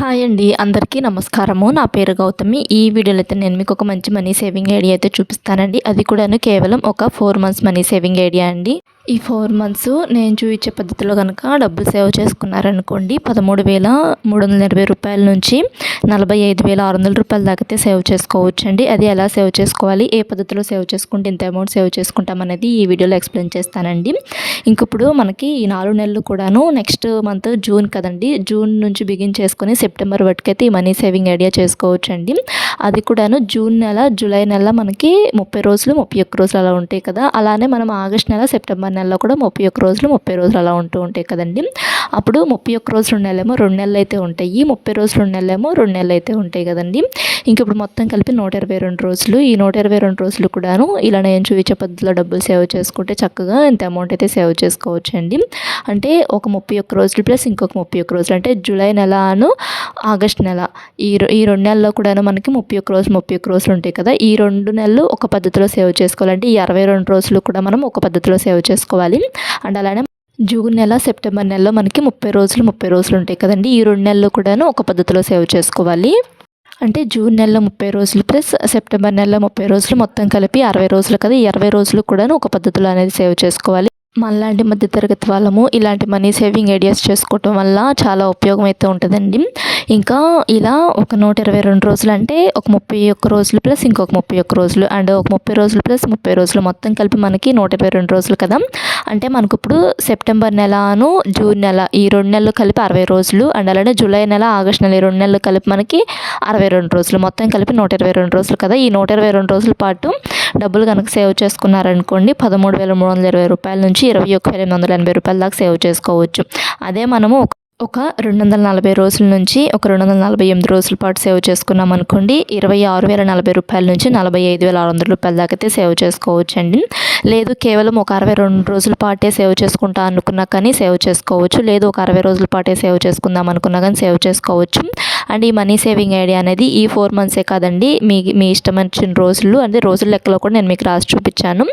Hi అండి. అందరికీ నమస్కారము. నా పేరు గౌతమి. ఈ వీడియోలో అయితే నేను మీకు ఒక మంచి మనీ సేవింగ్ ఐడియా అయితే చూపిస్తానండి. అది కూడాను కేవలం ఒక four months money saving idea అండి. ఈ ఫోర్ మంత్స్ నేను చూపించే పద్ధతిలో కనుక డబ్బులు సేవ్ చేసుకున్నారనుకోండి పదమూడు వేల మూడు వందల ఇరవై రూపాయల నుంచి నలభై ఐదు వేల ఆరు వందల రూపాయల దాకా సేవ్ చేసుకోవచ్చు అండి అది ఎలా సేవ్ చేసుకోవాలి ఏ పద్ధతిలో సేవ్ చేసుకుంటే ఇంత అమౌంట్ సేవ్ చేసుకుంటాం అనేది ఈ వీడియోలో ఎక్స్ప్లెయిన్ చేస్తానండి. ఇంక ఇప్పుడు మనకి ఈ నాలుగు నెలలు కూడాను నెక్స్ట్ మంత్ జూన్ కదండి జూన్ నుంచి బిగిన్ చేసుకొని సెప్టెంబర్ వరకైతే ఈ మనీ సేవింగ్ ఐడియా చేసుకోవచ్చు అండి అది కూడాను జూన్ నెల జూలై నెల మనకి ముప్పై రోజులు ముప్పై ఒక్క రోజులు అలా ఉంటాయి కదా అలానే మనం ఆగస్ట్ నెల సెప్టెంబర్ నెలలో కూడా ముప్పై ఒక్క రోజులు ముప్పై రోజులు అలా ఉంటూ ఉంటాయి కదండి. అప్పుడు ముప్పై ఒక్క రోజులు రెండు నెలలేమో రెండు నెలలు అయితే ఉంటాయి. ముప్పై రోజులు రెండు నెలలేమో రెండు నెలలు అయితే ఉంటాయి కదండి. ఇంక ఇప్పుడు మొత్తం కలిపి నూట ఇరవై రెండు రోజులు. ఈ నూట ఇరవై రెండు రోజులు కూడాను ఇలా నేను చూపించే పద్ధతిలో డబ్బులు సేవ్ చేసుకుంటే చక్కగా ఇంత అమౌంట్ అయితే సేవ్ చేసుకోవచ్చు అండి అంటే ఒక ముప్పై ఒక్క రోజులు ప్లస్ ఇంకొక ముప్పై ఒక్క రోజులు. అంటే జూలై నెలను ఆగస్ట్ నెల. ఈ ఈ రెండు నెలల్లో కూడాను మనకి ముప్పై ఒక్క రోజులు ముప్పై ఒక్క రోజులు ఉంటాయి కదా. ఈ రెండు నెలలు ఒక పద్ధతిలో సేవ్ చేసుకోవాలంటే ఈ అరవై రెండు రోజులు కూడా మనం ఒక పద్ధతిలో సేవ్ చేసుకోవాలి అండ్ అలానే జూన్ నెల సెప్టెంబర్ నెలలో మనకి ముప్పై రోజులు ముప్పై రోజులు ఉంటాయి కదండి. ఈ రెండు నెలలు కూడాను ఒక పద్ధతిలో సేవ్ చేసుకోవాలి. అంటే జూన్ నెలలో ముప్పై రోజులు ప్లస్ సెప్టెంబర్ నెలలో ముప్పై రోజులు మొత్తం కలిపి అరవై రోజులు కదా ఈ అరవై రోజులు కూడాను ఒక పద్ధతిలో అనేది సేవ్ చేసుకోవాలి. మనలాంటి మధ్యతరగతి వాళ్ళము ఇలాంటి మనీ సేవింగ్ ఐడియాస్ చేసుకోవటం వల్ల చాలా ఉపయోగం అయితే ఉంటుందండి. ఇంకా ఇలా ఒక నూట ఇరవై రెండు రోజులు అంటే ఒక ముప్పై ఒక్క రోజులు ప్లస్ ఇంకొక ముప్పై ఒక్క రోజులు అండ్ ఒక ముప్పై రోజులు ప్లస్ ముప్పై రోజులు మొత్తం కలిపి మనకి నూట ఇరవై రెండు రోజులు కదా. అంటే మనకు ఇప్పుడు సెప్టెంబర్ నెలను జూన్ నెల ఈ రెండు నెలలు కలిపి అరవై రోజులు అండ్ అలానే జూలై నెల ఆగస్ట్ నెల ఈ రెండు నెలలు కలిపి మనకి అరవై రెండు రోజులు మొత్తం కలిపి నూట ఇరవై రెండు రోజులు కదా. ఈ నూట ఇరవై రెండు రోజుల పాటు డబ్బులు కనుక సేవ్ చేసుకున్నారనుకోండి పదమూడు వేల మూడు వందల ఇరవై రూపాయల నుంచి ఇరవై ఒక్క వేల ఎనిమిది వందల ఎనభై రూపాయల దాకా సేవ్ చేసుకోవచ్చు. అదే మనము ఒక రెండు వందల నలభై రోజుల నుంచి ఒక రెండు వందల నలభై ఎనిమిది రోజుల పాటు సేవ్ చేసుకున్నాం అనుకోండి. ఇరవై ఆరు వేల నలభై రూపాయల నుంచి నలభై ఐదు వేల ఆరు వందల రూపాయల దాకా అయితే సేవ్ చేసుకోవచ్చు అండి లేదు కేవలం ఒక అరవై రెండు రోజుల పాటే సేవ్ చేసుకుంటా అనుకున్నా కానీ సేవ్ చేసుకోవచ్చు. లేదు ఒక అరవై రోజుల పాటే సేవ్ చేసుకుందాం అనుకున్నా కానీ సేవ్ చేసుకోవచ్చు. అండ్ ఈ మనీ సేవింగ్ ఐడియా అనేది ఈ ఫోర్ మంత్సే కాదండి. మీ మీ ఇష్టం వచ్చిన రోజులు అంటే రోజుల లెక్కలో కూడా నేను మీకు రాసి చూపించాను.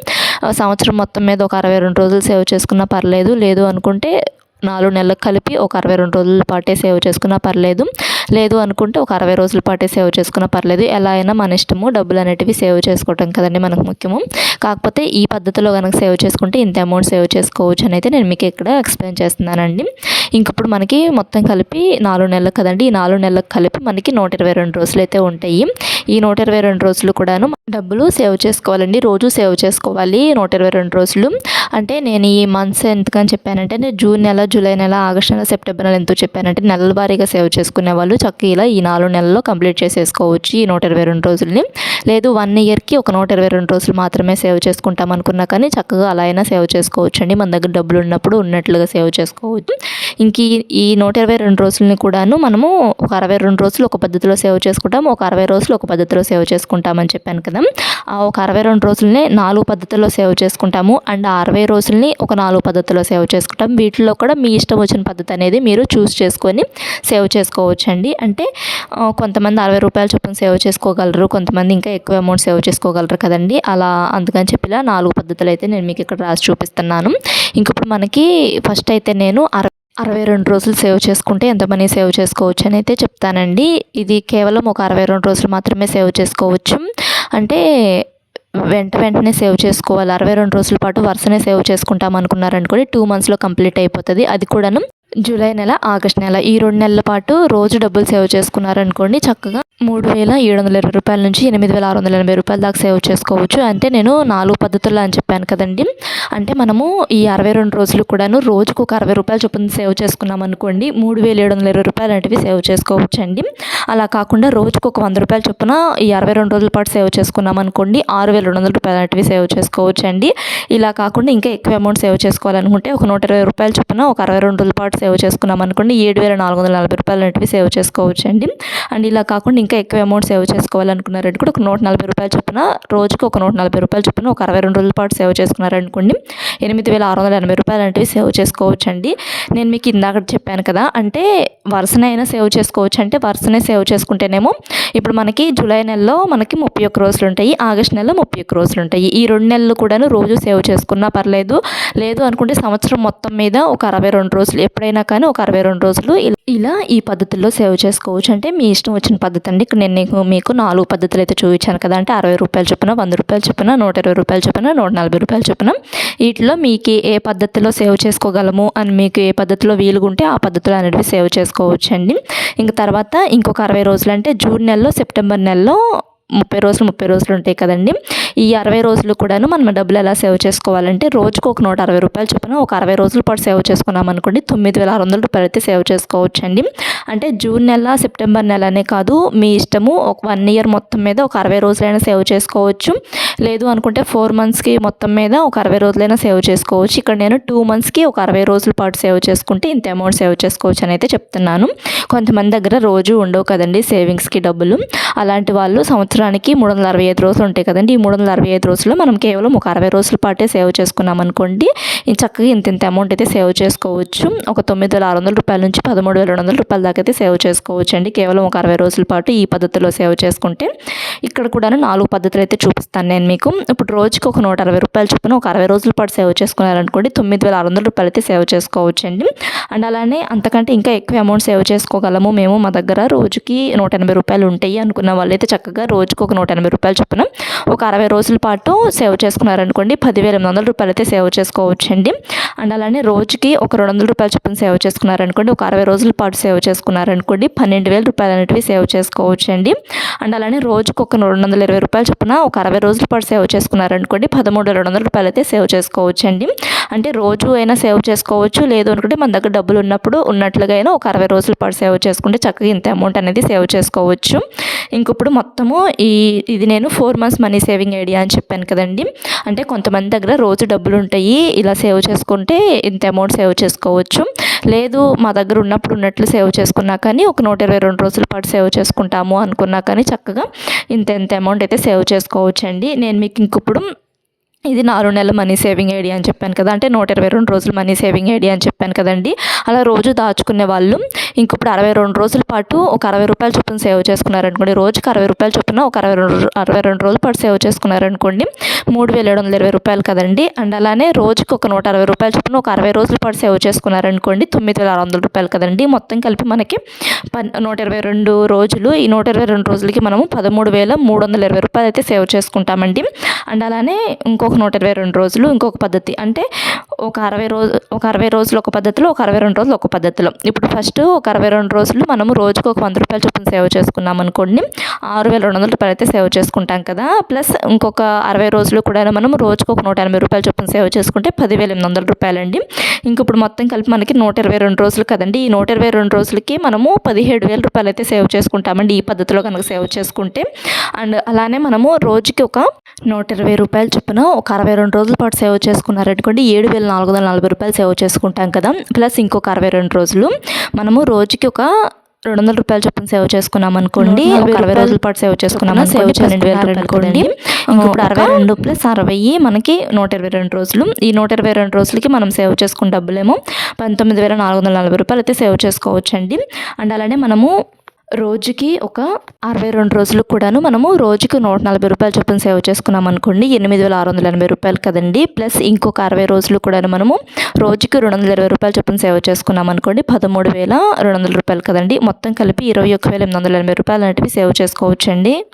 సంవత్సరం మొత్తం మీద ఒక అరవై రెండు రోజులు సేవ్ చేసుకున్నా పర్లేదు. లేదు అనుకుంటే నాలుగు నెలలకు కలిపి ఒక అరవై రెండు రోజుల పాటే సేవ్ చేసుకున్నా పర్లేదు. లేదు అనుకుంటే ఒక అరవై రోజుల పాటే సేవ్ చేసుకున్నా పర్లేదు. ఎలా అయినా మన ఇష్టము డబ్బులు అనేటివి సేవ్ చేసుకోవటం కదండి మనకు ముఖ్యము. కాకపోతే ఈ పద్ధతిలో కనుక సేవ్ చేసుకుంటే ఇంత అమౌంట్ సేవ్ చేసుకోవచ్చు అని అయితే నేను మీకు ఇక్కడ ఎక్స్ప్లెయిన్ చేస్తున్నానండి. ఇంకప్పుడు మనకి మొత్తం కలిపి నాలుగు నెలలు కదండి. ఈ నాలుగు నెలలకు కలిపి మనకి నూట ఇరవై రెండు రోజులు అయితే ఉంటాయి. ఈ నూట ఇరవై రెండు రోజులు కూడాను డబ్బులు సేవ్ చేసుకోవాలండి. రోజు సేవ్ చేసుకోవాలి నూట ఇరవై రెండు రోజులు. అంటే నేను ఈ మంత్స్ ఎంతకని చెప్పానంటే నేను జూన్ నెల జూలై నెల ఆగస్ట్ నెల సెప్టెంబర్ నెల ఎంతో చెప్పానంటే నెలల వారీగా సేవ్ చేసుకునే వాళ్ళు చక్కగా ఇలా ఈ నాలుగు నెలల్లో కంప్లీట్ చేసేసుకోవచ్చు ఈ నూట ఇరవై రెండు రోజులని. లేదు వన్ ఇయర్కి ఒక నూట ఇరవై రెండు రోజులు మాత్రమే సేవ్ చేసుకుంటాం అనుకున్నా కానీ చక్కగా అలా అయినా సేవ్ చేసుకోవచ్చు అండి మన దగ్గర డబ్బులు ఉన్నప్పుడు ఉన్నట్లుగా సేవ్ చేసుకోవచ్చు. ఇంక ఈ నూట ఇరవై రెండు రోజులని కూడాను మనము ఒక అరవై రెండు రోజులు ఒక పద్ధతిలో సేవ్ చేసుకుంటాం. ఒక అరవై రోజులు ఒక పద్ధతిలో సేవ్ చేసుకుంటామని చెప్పాను కదా. ఒక అరవై రెండు రోజులని నాలుగు పద్ధతుల్లో సేవ్ చేసుకుంటాము. అండ్ ఆ అరవై రోజులని ఒక నాలుగు పద్ధతిలో సేవ్ చేసుకుంటాం. వీటిలో కూడా మీ ఇష్టం వచ్చిన పద్ధతి అనేది మీరు చూస్ చేసుకొని సేవ్ చేసుకోవచ్చండి. అంటే కొంతమంది అరవై రూపాయలు చొప్పున సేవ్ చేసుకోగలరు కొంతమంది ఇంకా ఎక్కువ అమౌంట్ సేవ్ చేసుకోగలరు కదండి. అలా అందుకని చెప్పిలా నాలుగు పద్ధతులు అయితే నేను మీకు ఇక్కడ రాసి చూపిస్తున్నాను. ఇంక ఇప్పుడు మనకి ఫస్ట్ అయితే నేను అరవై అరవై రెండు రోజులు సేవ్ చేసుకుంటే ఎంత మనీ సేవ్ చేసుకోవచ్చు అని అయితే చెప్తానండి. ఇది కేవలం ఒక అరవై రెండు రోజులు మాత్రమే సేవ్ చేసుకోవచ్చు. అంటే వెంట వెంటనే సేవ్ చేసుకోవాలి. అరవై రెండు రోజుల పాటు వరుసనే సేవ్ చేసుకుంటాం అనుకున్నారనుకోండి టూ మంత్స్లో కంప్లీట్ అయిపోతుంది. అది కూడాను జూలై నెల ఆగస్ట్ నెల ఈ రెండు నెలల పాటు రోజు డబ్బులు సేవ్ చేసుకున్నారనుకోండి చక్కగా మూడు వేల ఏడు వందల ఇరవై రూపాయల నుంచి ఎనిమిది వేల ఆరు వందల ఎనభై రూపాయల దాకా సేవ్ చేసుకోవచ్చు. అంటే నేను నాలుగు పద్ధతుల్లో అని చెప్పాను కదండి. అంటే మనము ఈ అరవై రెండు రోజులు కూడాను రోజుకు ఒక అరవై రూపాయలు చొప్పున సేవ్ చేసుకున్నాం అనుకోండి మూడు వేల ఏడు వందల ఇరవై రూపాయలు అనేవి సేవ్ చేసుకోవచ్చు అండి అలా కాకుండా రోజుకు ఒక వంద రూపాయల చొప్పున ఈ అరవై రెండు రోజుల పాటు సేవ్ చేసుకున్నాం అనుకోండి ఆరు వేల రెండు వందల రూపాయలు అనేవి సేవ్ చేసుకోవచ్చు అండి ఇలా కాకుండా ఇంకా ఎక్కువ అమౌంట్ సేవ్ చేసుకోవాలనుకుంటే ఒక నూట ఇరవై రూపాయల చొప్పున ఒక అరవై రెండు రోజుల పాటు సేవ్ చేసుకున్నాం అనుకోండి ఏడు వేల నాలుగు వందల నలభై రూపాయలు అనేటివి సేవ్ చేసుకోవచ్చు అండి అండ్ ఇలా కాకుండా ఇంకా ఎక్కువ అమౌంట్ సేవ్ చేసుకోవాలనుకున్నారంటే కూడా ఒక నూట నలభై రూపాయలు చొప్పున రోజుకు ఒక నూట నలభై రూపాయలు చొప్పున ఒక అరవై రెండు రోజుల పాటు సేవ్ చేసుకున్నారనుకోండి ఎనిమిది వేల ఆరు వందల ఎనభై రూపాయలు అనేవి సేవ్ చేసుకోవచ్చు అండి నేను మీకు ఇందాక చెప్పాను కదా అంటే వరుసనైనా సేవ్ చేసుకోవచ్చు అంటే వరుసనే సేవ్ చేసుకుంటేనేమో ఇప్పుడు మనకి జూలై నెలలో మనకి ముప్పై ఒక్క రోజులు ఉంటాయి ఆగస్ట్ నెలలో ముప్పై ఒక్క రోజులు ఉంటాయి. ఈ రెండు నెలలు కూడాను రోజు సేవ్ చేసుకున్నా పర్లేదు లేదు అనుకుంటే సంవత్సరం మొత్తం మీద ఒక అరవై రెండు రోజులు ఎప్పుడైనా కానీ ఒక అరవై రెండు రోజులు ఇలా- ఈ పద్ధతుల్లో సేవ్ చేసుకోవచ్చు. అంటే మీ ఇష్టం వచ్చిన పద్ధతి అండి ఇక్కడ నేను మీకు నాలుగు పద్ధతులు అయితే చూపించాను కదా. అంటే అరవై రూపాయలు చొప్పున వంద రూపాయలు చొప్పున నూట ఇరవై రూపాయలు చొప్పున నూట నలభై రూపాయలు చొప్పున. వీటిలో మీకు ఏ పద్ధతిలో సేవ్ చేసుకోగలము అని మీకు ఏ పద్ధతిలో వీలుగుంటే ఆ పద్ధతిలో అనేవి సేవ్ చేసుకోవచ్చు అండి ఇంక తర్వాత ఇంకొక అరవై రోజులు అంటే జూన్ నెలలో సెప్టెంబర్ నెలలో ముప్పై రోజులు ముప్పై రోజులు ఉంటాయి కదండి. ఈ అరవై రోజులు కూడాను మనం డబ్బులు ఎలా సేవ్ చేసుకోవాలంటే రోజుకు ఒక నూట అరవై రూపాయలు చొప్పున ఒక అరవై రోజుల పాటు సేవ్ చేసుకున్నాం అనుకోండి తొమ్మిది వేల ఆరు వందల రూపాయలు అయితే సేవ్ చేసుకోవచ్చండి. అంటే జూన్ నెల సెప్టెంబర్ నెల అనే కాదు మీ ఇష్టము ఒక వన్ ఇయర్ మొత్తం మీద ఒక అరవై రోజులైనా సేవ్ చేసుకోవచ్చు. లేదు అనుకుంటే ఫోర్ మంత్స్కి మొత్తం మీద ఒక అరవై రోజులైనా సేవ్ చేసుకోవచ్చు. ఇక్కడ నేను టూ మంత్స్కి ఒక అరవై రోజుల పాటు సేవ్ చేసుకుంటే ఇంత అమౌంట్ సేవ్ చేసుకోవచ్చు అని అయితే చెప్తున్నాను. కొంతమంది దగ్గర రోజు ఉండవు కదండి సేవింగ్స్కి డబ్బులు. అలాంటి వాళ్ళు సంవత్సరం సంవత్సరానికి మూడు వందల అరవై ఐదు రోజులు ఉంటాయి కదండి. ఈ మూడు వందల అరవై ఐదు రోజుల్లో మనం కేవలం ఒక అరవై రోజుల పాటే సేవ్ చేసుకున్నాం అనుకోండి చక్కగా ఇంత ఇంత అమౌంట్ అయితే సేవ్ చేసుకోవచ్చు. ఒక తొమ్మిది వేల ఆరు వందల రూపాయల నుంచి పదమూడు వేల రెండు వందల రూపాయల దాకా అయితే సేవ్ చేసుకోవచ్చు అండి కేవలం ఒక అరవై రోజుల పాటు ఈ పద్ధతిలో సేవ్ చేసుకుంటే. ఇక్కడ కూడా నాలుగు పద్ధతులు అయితే చూపిస్తాను నేను మీకు. ఇప్పుడు రోజుకి ఒక నూట అరవై రూపాయలు చొప్పున ఒక అరవై రోజుల పాటు సేవ్ చేసుకున్నారనుకోండి తొమ్మిది వేల ఆరు వందల రూపాయలు అయితే సేవ్ చేసుకోవచ్చు అండి అండ్ అలానే అంతకంటే ఇంకా ఎక్కువ అమౌంట్ సేవ్ చేసుకోగలము మేము మా దగ్గర రోజుకి నూట ఎనభై రూపాయలు ఉంటాయి అనుకున్న వాళ్ళైతే చక్కగా రోజు రోజుకు ఒక నూట ఎనభై రూపాయలు చొప్పున ఒక అరవై రోజుల పాటు సేవ్ చేసుకున్నారనుకోండి. పదివేల ఎనిమిది వందల రూపాయలు అయితే సేవ్ చేసుకోవచ్చు అండి అండ్ అలానే రోజుకి ఒక రెండు వందల రూపాయలు చొప్పున సేవ్ చేసుకున్నారనుకోండి. ఒక అరవై రోజుల పాటు సేవ్ చేసుకున్నారనుకోండి. పన్నెండు వేల రూపాయలు అనేటివి సేవ్ చేసుకోవచ్చు అండి అండ్ అలానే రోజుకు ఒక రెండు వందల ఇరవై రూపాయలు చొప్పున ఒక అరవై రోజుల పాటు సేవ్ చేసుకున్నారనుకోండి. పదమూడు రెండు వందల రూపాయలు అయితే సేవ్ చేసుకోవచ్చు అండి అంటే రోజు అయినా సేవ్ చేసుకోవచ్చు. లేదు అనుకుంటే మన దగ్గర డబ్బులు ఉన్నప్పుడు ఉన్నట్లుగా అయినా ఒక అరవై రోజుల పాటు సేవ్ చేసుకుంటే చక్కగా ఇంత అమౌంట్ అనేది సేవ్ చేసుకోవచ్చు. ఇంకప్పుడు మొత్తము ఈ ఇది నేను four months money saving idea అని చెప్పాను కదండి. అంటే కొంతమంది దగ్గర రోజు డబ్బులు ఉంటాయి ఇలా సేవ్ చేసుకుంటే ఇంత అమౌంట్ సేవ్ చేసుకోవచ్చు. లేదు మా దగ్గర ఉన్నప్పుడు ఉన్నట్లు సేవ్ చేసుకున్నా కానీ ఒక నూట ఇరవై రెండు రోజుల పాటు సేవ్ చేసుకుంటాము అనుకున్నా కానీ చక్కగా ఇంత ఇంత అమౌంట్ అయితే సేవ్ చేసుకోవచ్చండి. నేను మీకు ఇంకప్పుడు ఇది నాలుగు నెలల మనీ సేవింగ్ ఐడియా అని చెప్పాను కదా. అంటే నూట ఇరవై రెండు రోజులు మనీ సేవింగ్ ఐడియా అని చెప్పాను కదండి. అలా రోజు దాచుకునే వాళ్ళు ఇంకొప్పుడు అరవై రెండు రోజుల పాటు ఒక అరవై రూపాయల చొప్పున సేవ్ చేసుకున్నారనుకోండి. రోజుకి అరవై రూపాయల చొప్పున ఒక అరవై రెండు అరవై రెండు రోజుల పాటు సేవ్ చేసుకున్నారనుకోండి మూడు వేల ఏడు వందల ఇరవై రూపాయలు కదండి. అండ్ అలానే రోజుకి ఒక నూట అరవై రూపాయల చొప్పున ఒక అరవై రోజుల పాటు సేవ్ చేసుకున్నారనుకోండి తొమ్మిది వేల ఆరు వందల రూపాయలు కదండి. మొత్తం కలిపి మనకి పన్ నూట ఇరవై రెండు రోజులు ఈ నూట ఇరవై రెండు రోజులకి మనము పదమూడు వేల మూడు వందల ఇరవై రూపాయలు అయితే సేవ్ చేసుకుంటామండి. అండ్ అలానే ఇంకొక ఒక నూట ఇరవై రెండు రోజులు ఇంకొక పద్ధతి. అంటే ఒక అరవై రోజు ఒక అరవై రోజులు ఒక పద్ధతిలో ఒక అరవై రెండు రోజులు ఒక పద్ధతిలో. ఇప్పుడు ఫస్ట్ ఒక అరవై రెండు రోజులు మనము రోజుకు ఒక వంద రూపాయలు చొప్పున సేవ్ చేసుకున్నాం అనుకోండి ఆరు వేల రెండు వందల రూపాయలు అయితే సేవ్ చేసుకుంటాం కదా. ప్లస్ ఇంకొక అరవై రోజులు కూడా మనం రోజుకు ఒక నూట ఎనభై రూపాయలు చొప్పున సేవ్ చేసుకుంటే పదివేల ఎనిమిది వందల రూపాయలండి. ఇంక ఇప్పుడు మొత్తం కలిపి మనకి నూట ఇరవై రెండు రోజులు కదండి. ఈ నూట ఇరవై రెండు రోజులకి మనము పదిహేడు వేల రూపాయలు అయితే సేవ్ చేసుకుంటామండి ఈ పద్ధతిలో కనుక సేవ్ చేసుకుంటే. అండ్ అలానే మనము రోజుకి ఒక నూట ఇరవై రూపాయలు చొప్పున ఒక అరవై రెండు రోజుల పాటు సేవ్ చేసుకున్నారనుకోండి ఏడు వేల నాలుగు వందల నలభై రూపాయలు సేవ్ చేసుకుంటాం కదా. ప్లస్ ఇంకొక అరవై రెండు రోజులు మనము రోజుకి ఒక రెండు వందల రూపాయలు చొప్పున సేవ్ చేసుకున్నాం అనుకోండి అరవై రోజుల పాటు సేవ్ చేసుకున్నాం సేవ్ పన్నెండు వేలు అనుకోండి. ఇప్పుడు అరవై రెండు ప్లస్ అరవై మనకి నూట ఇరవై రెండు రోజులు. ఈ నూట ఇరవై రెండు రోజులకి మనం సేవ్ చేసుకున్న డబ్బులేమో పంతొమ్మిది వేల నాలుగు వందల నలభై రూపాయలు అయితే సేవ్ చేసుకోవచ్చండి. అండ్ అలానే మనము రోజుకి ఒక అరవై రెండు రోజులకు కూడాను మనము రోజుకి నూట నలభై రూపాయలు చొప్పున సేవ్ చేసుకున్నాం అనుకోండి. ఎనిమిది వేల ఆరు వందల ఎనభై రూపాయలు కదండి. ప్లస్ ఇంకొక అరవై రోజులు కూడాను మనము రోజుకి రెండు వందల ఇరవై రూపాయలు చొప్పున సేవ్ చేసుకున్నాం అనుకోండి. పదమూడు వేల రెండు వందల రూపాయలు కదండి. మొత్తం కలిపి ఇరవై ఒక్క వేల ఎనిమిది వందల ఎనభై రూపాయలు అనేటివి సేవ్ చేసుకోవచ్చండి.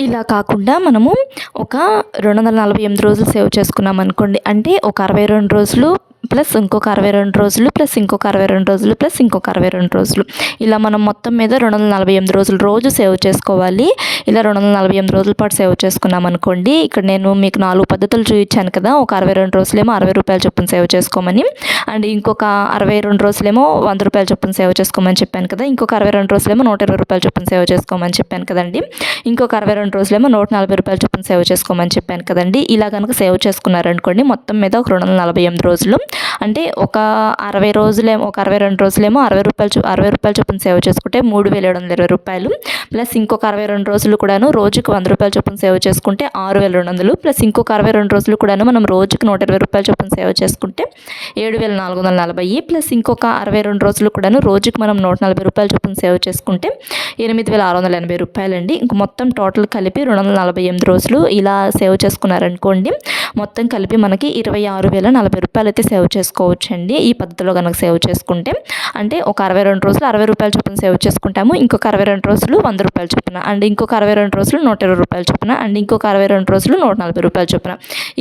ఇలా కాకుండా మనము ఒక రెండు వందల నలభై ఎనిమిది రోజులు సేవ్ చేసుకున్నాం అనుకోండి. అంటే ఒక అరవై రెండు రోజులు ప్లస్ ఇంకొక అరవై రెండు రోజులు ప్లస్ ఇంకొక అరవై రెండు రోజులు ప్లస్ ఇంకొక అరవై రెండు రోజులు. ఇలా మనం మొత్తం మీద రెండు వందల నలభై ఎనిమిది రోజులు రోజు సేవ్ చేసుకోవాలి. ఇలా రెండు వందల నలభై ఎనిమిది రోజుల పాటు సేవ్ చేసుకున్నాం అనుకోండి ఇక్కడ నేను మీకు నాలుగు పద్ధతులు చూపించాను కదా ఒక అరవై రెండు రోజులేమో అరవై రూపాయలు చొప్పున సేవ్ చేసుకోమని అండ్ ఇంకొక అరవై రెండు రోజులేమో వంద రూపాయలు చొప్పున సేవ్ చేసుకోమని చెప్పాను కదా ఇంకొక అరవై రెండు రోజులేమో నూట ఇరవై రూపాయలు చొప్పున సేవ్ చేసుకోమని చెప్పాను కదండి ఇంకొక అరవై రెండు రోజులేమో నూట నలభై రూపాయలు చొప్పున సేవ్ చేసుకోమని చెప్పాను కదండి ఇలా కనుక సేవ్ చేసుకున్నారనుకోండి మొత్తం మీద ఒక రెండు వందల నలభై ఎనిమిది రోజులు అంటే ఒక అరవై రోజులేమో ఒక అరవై రెండు రోజులేమో అరవై రూపాయలు చొ అరవై రూపాయలు చొప్పున సేవ్ చేసుకుంటే మూడు వేల ఏడు వందల ఇరవై రూపాయలు. ప్లస్ ఇంకొక అరవై రెండు రోజులు కూడాను రోజుకు వంద రూపాయలు చొప్పున సేవ్ చేసుకుంటే ఆరు వేల రెండు వందలు. ప్లస్ ఇంకొక అరవై రెండు రోజులు కూడాను మనం రోజుకు నూట ఇరవై రూపాయలు చొప్పున సేవ్ చేసుకుంటే ఏడు వేల నాలుగు వందల నలభై. ప్లస్ ఇంకొక అరవై రెండు రోజులు కూడాను రోజుకు మనం నూట నలభై రూపాయలు చొప్పున సేవ్ చేసుకుంటే ఎనిమిది వేల ఆరు వందల ఎనభై రూపాయలండి. ఇంక మొత్తం టోటల్ కలిపి రెండు వందల నలభై ఎనిమిది రోజులు ఇలా సేవ్ చేసుకున్నారనుకోండి మొత్తం కలిపి మనకి ఇరవై ఆరు వేల నలభై రూపాయలు అయితే సేవ్ సేవ్ చేసుకోవచ్చండి. ఈ పద్ధతిలో కనుక సేవ్ చేసుకుంటే అంటే ఒక అరవై రెండు రోజులు అరవై రూపాయల చొప్పున సేవ్ చేసుకుంటాము. ఇంకొక అరవై రెండు రోజులు వంద రూపాయల చొప్పున అండ్ ఇంకొక అరవై రెండు రోజులు నూట ఇరవై రూపాయల చొప్పున అండ్ ఇంకొక అరవై రెండు రోజులు నూట నలభై రూపాయల చొప్పున.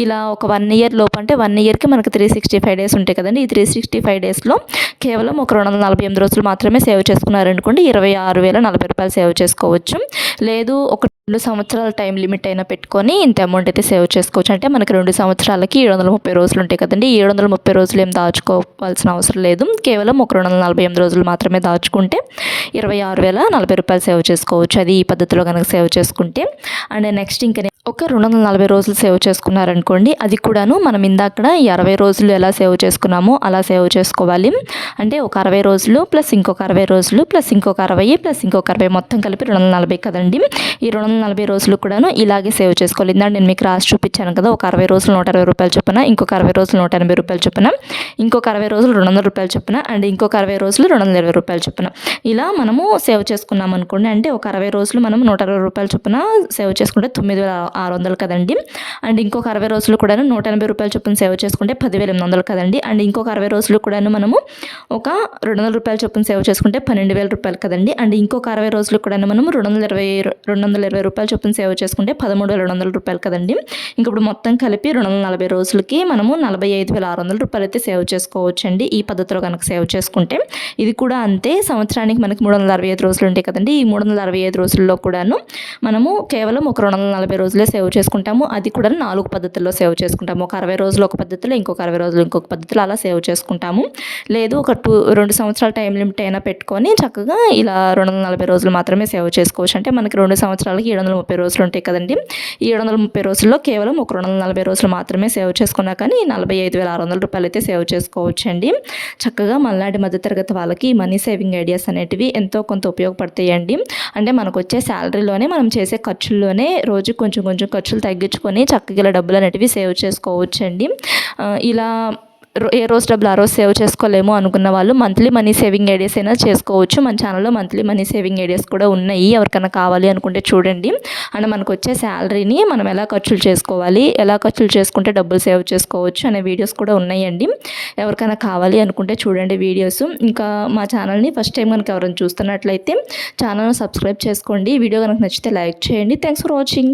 ఇలా ఒక వన్ ఇయర్ లోపు అంటే వన్ ఇయర్కి మనకు త్రీ సిక్స్టీ ఫైవ్ డేస్ ఉంటాయి కదండి. ఈ త్రీ సిక్స్టీ ఫైవ్ డేస్లో కేవలం ఒక రెండు వందల నలభై ఎనిమిది రోజులు మాత్రమే సేవ్ చేసుకున్నారనుకోండి ఇరవై ఆరు వేల నలభై రూపాయలు సేవ్ చేసుకోవచ్చు. లేదు ఒక రెండు సంవత్సరాల టైం లిమిట్ అయినా పెట్టుకొని ఇంత అమౌంట్ అయితే సేవ్ చేసుకోవచ్చు. అంటే మనకి రెండు సంవత్సరాలకి ఏడు వందల ముప్పై రోజులు ఉంటాయి కదండి. ఏడు వందల ముప్పై రోజులు ఏం దాచుకోవాల్సిన అవసరం లేదు. కేవలం ఒక రెండు వందల నలభై ఎనిమిది రోజులు మాత్రమే దాచుకుంటే ఇరవై ఆరు వేల నలభై రూపాయలు సేవ్ చేసుకోవచ్చు. అది ఈ పద్ధతిలో కనుక సేవ్ చేసుకుంటే. అండ్ నెక్స్ట్ ఇంకా ఒక రెండు వందల నలభై రోజులు సేవ్ చేసుకున్నారనుకోండి అది కూడాను మనం ఇందాకడ ఈ అరవై రోజులు ఎలా సేవ్ చేసుకున్నామో అలా సేవ్ చేసుకోవాలి. అంటే ఒక అరవై రోజులు ప్లస్ ఇంకొక అరవై రోజులు ప్లస్ ఇంకొక అరవై ప్లస్ ఇంకొక అరవై మొత్తం కలిపి రెండు వందల నలభై కదండి. ఈ రెండు వందల నలభై రోజులు కూడాను ఇలాగే సేవ్ చేసుకోవాలి. ఇందాక నేను మీకు రాసి చూపించాను కదా ఒక అరవై రోజులు నూట అరవై రూపాయలు చొప్పున ఇంకొక అరవై రోజులు నూట ఎనభై రూపాయలు చొప్పున ఇంకొక అరవై రోజులు రెండు వందల రూపాయలు చొప్పున అండ్ ఇంకొక అరవై రోజులు రెండు వందల ఇరవై రూపాయలు చొప్పున. ఇలా మనము సేవ్ చేసుకున్నాం అనుకోండి అంటే ఒక అరవై రోజులు మనం నూట అరవై రూపాయల చొప్పున సేవ్ చేసుకుంటే తొమ్మిది వేల ఆరు వందలు కదండి. అండ్ ఇంకొక అరవై రోజులు కూడా నూట ఎనభై రూపాయల చొప్పున సేవ్ చేసుకుంటే పదివేల ఎనిమిది వందలు కదండి. అండ్ ఇంకొక అరవై రోజులు కూడా మనము ఒక రెండు వందల రూపాయల చొప్పున సేవ్ చేసుకుంటే పన్నెండు వేల రూపాయలు కదండి. అండ్ ఇంకొక అరవై రోజులు కూడా మనం రెండు వందల ఇరవై రెండు వందల ఇరవై రూపాయల చొప్పున సేవ్ చేసుకుంటే పదమూడు వేల రెండు వందల రూపాయలు కదండి. ఇంక ఇప్పుడు మొత్తం కలిపి రెండు వందల నలభై రోజులకి మనము నలభై ఐదు వేల ఆరు వందల రూపాయలు అయితే సేవ్ చేసుకోవచ్చండి ఈ పద్ధతిలో కనుక సేవ్ చేసుకుంటే. ఇది కూడా అంతే సంవత్సరానికి మనకి మూడు వందల అరవై ఐదు రోజులు ఉంటాయి కదండి. ఈ మూడు వందల అరవై ఐదు రోజుల్లో కూడాను మనము కేవలం ఒక రెండు వందల నలభై రోజులు సేవ్ చేసుకుంటాము అది కూడా నాలుగు పద్ధతుల్లో సేవ్ చేసుకుంటాము. ఒక అరవై రోజులు ఒక పద్ధతిలో ఇంకొక అరవై రోజులు ఇంకొక పద్ధతిలో అలా సేవ్ చేసుకుంటాము. లేదు ఒక టూ రెండు సంవత్సరాల టైం లిమిట్ అయినా పెట్టుకొని చక్కగా ఇలా రెండు వందల నలభై రోజులు మాత్రమే సేవ్ చేసుకోవచ్చు. అంటే మనకి రెండు సంవత్సరాలకి ఏడు వందల ముప్పై రోజులు ఉంటాయి కదండి. ఈ ఏడు వందల ముప్పై రోజుల్లో కేవలం ఒక రెండు వందల నలభై రోజులు మాత్రమే సేవ్ చేసుకున్నా కానీ నలభై ఐదు వేల ఆరు వందల రూపాయలు అయితే సేవ్ చేసుకోవచ్చు అండి చక్కగా మళ్ళాంటి మధ్యతరగతి వాళ్ళకి మనీ సేవింగ్ ఐడియాస్ అనేటివి ఎంతో కొంత ఉపయోగపడతాయండి. అంటే మనకు వచ్చే శాలరీలోనే మనం చేసే ఖర్చుల్లోనే రోజు కొంచెం కొంచెం ఖర్చులు తగ్గించుకొని చక్కగా డబ్బులు అనేటివి సేవ్ చేసుకోవచ్చండి. ఇలా ఏ రోజు డబ్బులు ఆ రోజు సేవ్ చేసుకోలేము అనుకున్న వాళ్ళు మంత్లీ మనీ సేవింగ్ ఐడియాస్ అయినా చేసుకోవచ్చు. మన ఛానల్లో మంత్లీ మనీ సేవింగ్ ఐడియాస్ కూడా ఉన్నాయి. ఎవరికైనా కావాలి అనుకుంటే చూడండి. అండ్ మనకు వచ్చే శాలరీని మనం ఎలా ఖర్చులు చేసుకోవాలి ఎలా ఖర్చులు చేసుకుంటే డబ్బులు సేవ్ చేసుకోవచ్చు అనే వీడియోస్ కూడా ఉన్నాయండి. ఎవరికైనా కావాలి అనుకుంటే చూడండి వీడియోస్. ఇంకా మా ఛానల్ని ఫస్ట్ టైం కనుక ఎవరైనా చూస్తున్నట్లయితే ఛానల్ని సబ్స్క్రైబ్ చేసుకోండి. వీడియో కనుక నచ్చితే లైక్ చేయండి. Thanks for watching.